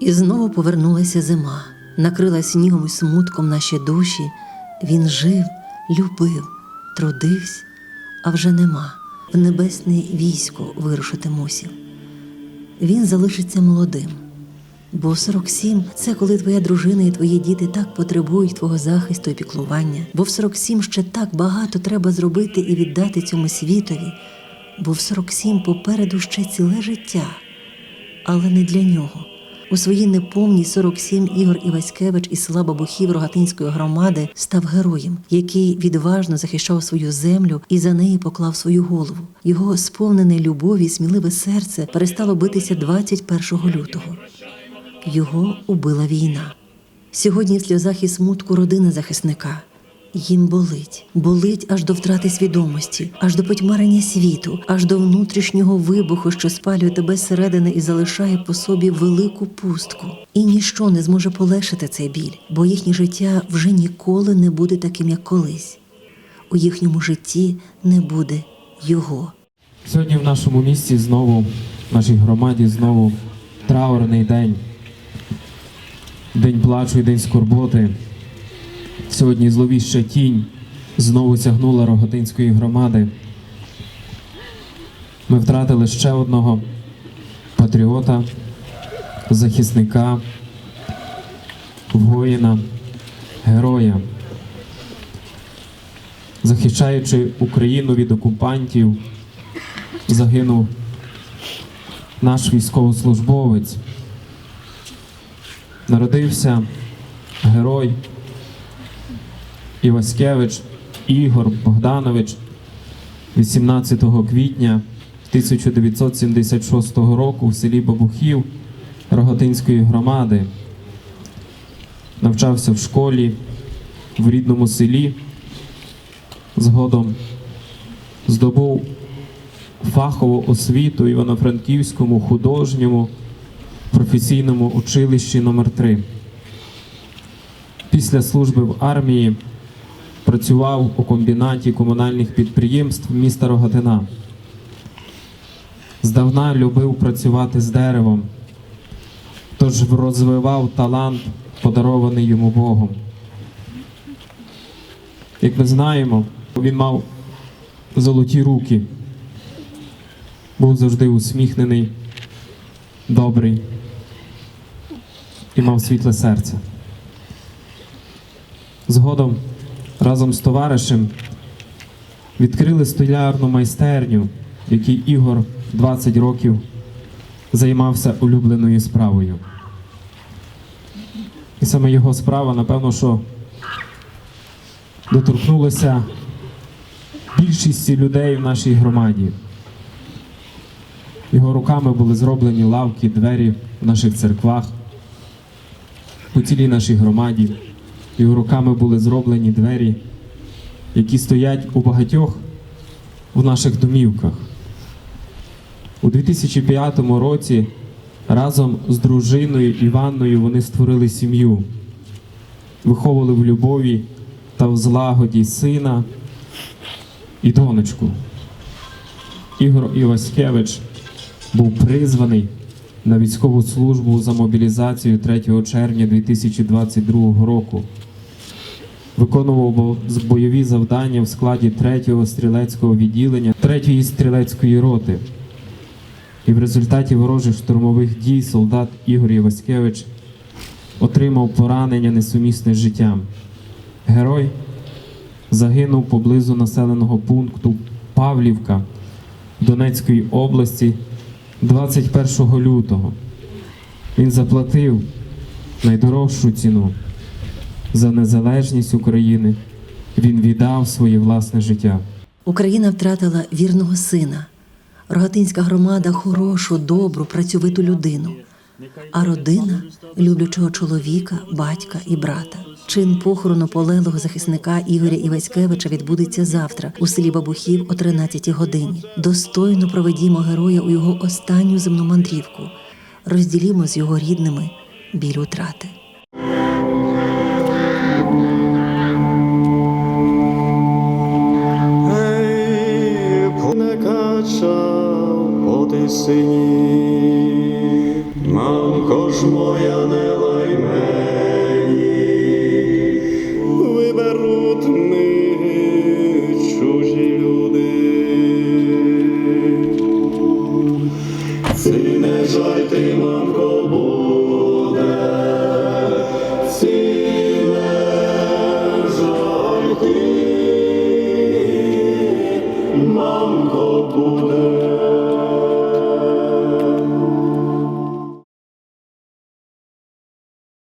І знову повернулася зима, накрила снігом і смутком наші душі. Він жив, любив, трудився, а вже нема. В небесне військо вирушити мусів. Він залишиться молодим. Бо 47 – це коли твоя дружина і твої діти так потребують твого захисту і піклування. Бо в 47 ще так багато треба зробити і віддати цьому світові. Бо в 47 попереду ще ціле життя але не для нього. У свої неповні 47 Ігор Іваськевич із села Бабухів Рогатинської громади став героєм, який відважно захищав свою землю і за неї поклав свою голову. Його сповнене любові, сміливе серце перестало битися 21 лютого. Його убила війна. Сьогодні в сльозах і смутку родина захисника. Їм болить, болить аж до втрати свідомості, аж до потьмарення світу, аж до внутрішнього вибуху, що спалює тебе зсередини і залишає по собі велику пустку. І ніщо не зможе полегшити цей біль, бо їхнє життя вже ніколи не буде таким, як колись. У їхньому житті не буде його. Сьогодні в нашому місті знову, в нашій громаді знову траурний день. День плачу і день скорботи. Сьогодні зловіща тінь знову сягнула Рогатинської громади. Ми втратили ще одного патріота, захисника, воїна, героя. Захищаючи Україну від окупантів, загинув наш військовослужбовець. Народився герой Іваськевич Ігор Богданович 18 квітня 1976 року в селі Бабухів Рогатинської громади. Навчався в школі в рідному селі. Згодом здобув фахову освіту Івано-Франківському художньому професійному училищі номер 3 Після служби в армії працював у комбінаті комунальних підприємств міста Рогатина. Здавна любив працювати з деревом, тож розвивав талант, подарований йому Богом. Як ми знаємо, він мав золоті руки, був завжди усміхнений, добрий і мав світле серце. Згодом разом з товаришем відкрили столярну майстерню, в якій Ігор 20 років займався улюбленою справою. І саме його справа, напевно, що доторкнулася більшості людей в нашій громаді. Його руками були зроблені лавки, двері в наших церквах, у цілій нашій громаді. Його руками були зроблені двері, які стоять у багатьох в наших домівках. У 2005 році разом з дружиною Іванною вони створили сім'ю, виховували в любові та в злагоді сина і донечку. Ігор Іваськевич був призваний на військову службу за мобілізацію 3 червня 2022 року. Виконував бойові завдання в складі 3-го стрілецького відділення 3-ї стрілецької роти. І в результаті ворожих штурмових дій солдат Ігор Іваськевич отримав поранення несумісне з життям. Герой загинув поблизу населеного пункту Павлівка Донецької області 21 лютого. Він заплатив найдорожчу ціну за незалежність України. Він віддав своє власне життя. Україна втратила вірного сина. Рогатинська громада хорошу, добру, працьовиту людину, а родина люблячого чоловіка, батька і брата. Чин похорону полеглого захисника Ігоря Іваськевича відбудеться завтра у селі Бабухів о 13-й годині. Достойно проведімо героя у його останню земну мандрівку. Розділімо з його рідними біль утрати. Тисині, мамко ж моя не Сине жай ти, мамко.